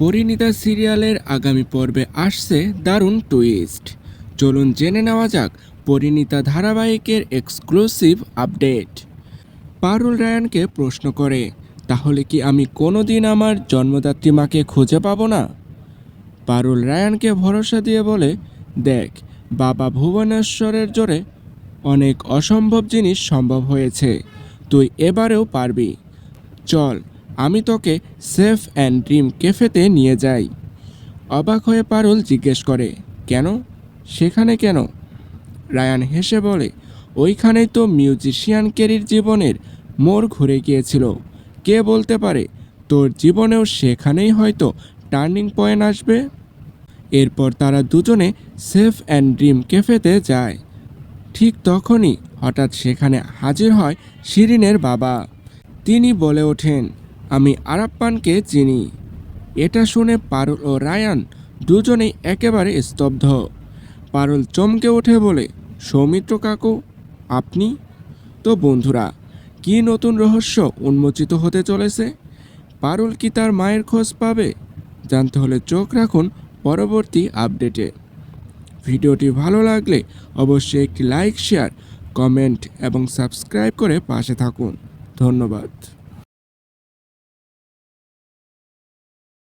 পরিণীতা সিরিয়ালের আগামী পর্বে আসছে দারুণ টুইস্ট চলুন জেনে নেওয়া যাক পরিণীতা ধারাবাহিকের এক্সক্লুসিভ আপডেট পারুল রায়ানকে প্রশ্ন করে, তাহলে কি আমি কোনো দিন আমার জন্মদাত্রী মাকে খুঁজে পাবো না? পারুল রায়ানকে ভরসা দিয়ে বলে, দেখ, বাবা ভুবনেশ্বরের জোরে অনেক অসম্ভব জিনিস সম্ভব হয়েছে। তুই এবারেও পারবি। চল আমি তোকে সেফ অ্যান্ড ড্রিম ক্যাফেতে নিয়ে যাই। অবাক হয়ে পারুল জিজ্ঞেস করে, কেন? সেখানে কেন? রায়ান হেসে বলে, ওইখানেই তো মিউজিশিয়ান কেরির জীবনের মোড় ঘুরে গিয়েছিল। কে বলতে পারে, তোর জীবনেও সেখানেই হয়তো টার্নিং পয়েন্ট আসবে? এরপর তারা দুজনে সেফ অ্যান্ড ড্রিম ক্যাফেতে যায়। ঠিক তখনই হঠাৎ সেখানে হাজির হয় শিরিনের বাবা। তিনি বলে ওঠেন আমি আরাপ্পানকে চিনি। এটা শুনে পারুল ও রায়ান দুজনেই একেবারে স্তব্ধ। পারুল চমকে ওঠে বলে, সৌমিত্র কাকু, আপনি? তো বন্ধুরা, কি নতুন রহস্য উন্মোচিত হতে চলেছে? পারুল কি তার মায়ের খোঁজ পাবে? জানতে হলে চোখ রাখুন পরবর্তী আপডেটে। ভিডিওটি ভালো লাগলে অবশ্যই একটি লাইক, শেয়ার, কমেন্ট এবং সাবস্ক্রাইব করে পাশে থাকুন। ধন্যবাদ।